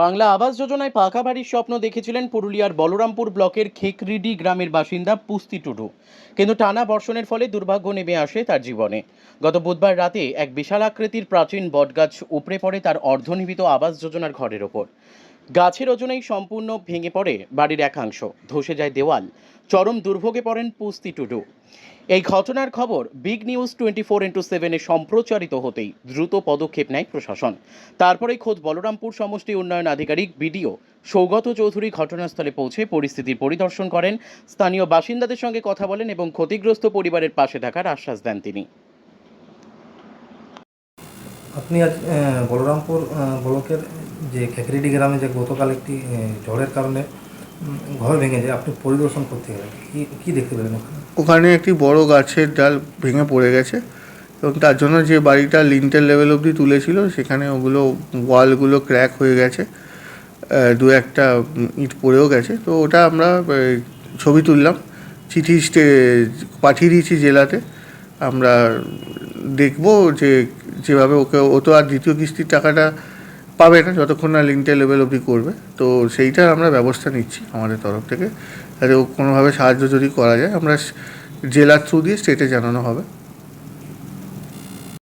বাংলা আবাস যোজনায় পাকা বাড়ির স্বপ্ন দেখেছিলেন পুরুলিয়ার বলরামপুর ব্লকের খেকরিডি গ্রামের বাসিন্দা পুস্তি টুডু। কিন্তু টানা বর্ষণের ফলে দুর্ভাগ্য নেমে আসে তার জীবনে। গত বুধবার রাতে এক বিশাল আকৃতির প্রাচীন বটগাছ উপড়ে পড়ে তার অর্ধনির্মিত আবাস যোজনার ঘরের ওপর। গাছের ওজনেই সম্পূর্ণ ভেঙে পড়ে বাড়ির একাংশ। ধসে যায় দেওয়াল। চরম দুর্ভোগে পড়েন পুস্তি টুডু। এই ঘটনার খবর big news twenty four into সেভেনে সম্প্রচারিত হতেই দ্রুত পদক্ষেপ নেয় প্রশাসন। তারপরেই খোদ বলরামপুর সমষ্টি উন্নয়ন আধিকারিক বিডিও সৌগত চৌধুরী ঘটনাস্থলে পৌঁছে পরিস্থিতির পরিদর্শন করেন। স্থানীয় বাসিন্দাদের সঙ্গে কথা বলেন এবং ক্ষতিগ্রস্ত পরিবারের পাশে থাকার আশ্বাস দেন তিনি। আপনি আজ বলরামপুর ব্লকের যে খেকরিডি গ্রামে যে গতকাল একটি ঝড়ের কারণে ঘর ভেঙে যায়, আপনি পরিদর্শন করতে গেলেন। কি কি দেখতে পেলেন ওখানে? ওখানে একটি বড় গাছের ডাল ভেঙে পড়ে গেছে এবং তার জন্য যে বাড়িটা লিন্টের লেভেল অবধি তুলেছিল, সেখানে ওগুলো ওয়ালগুলো ক্র্যাক হয়ে গেছে দু একটা ইট পড়েও গেছে। তো ওটা আমরা ছবি তুললাম, চিঠি পাঠিয়ে দিয়েছি জেলাতে। আমরা দেখব যে, যেভাবে ওকে, ও তো আর দ্বিতীয় কিস্তির টাকাটা পাবে না যতক্ষণ না লিঙ্কটা লেভেল অবধি করবে। তো সেইটার আমরা ব্যবস্থা নিচ্ছি আমাদের তরফ থেকে। যাতে কোনোভাবে সাহায্য যদি করা যায়, আমরা জেলার থ্রু দিয়ে স্টেটে জানানো হবে।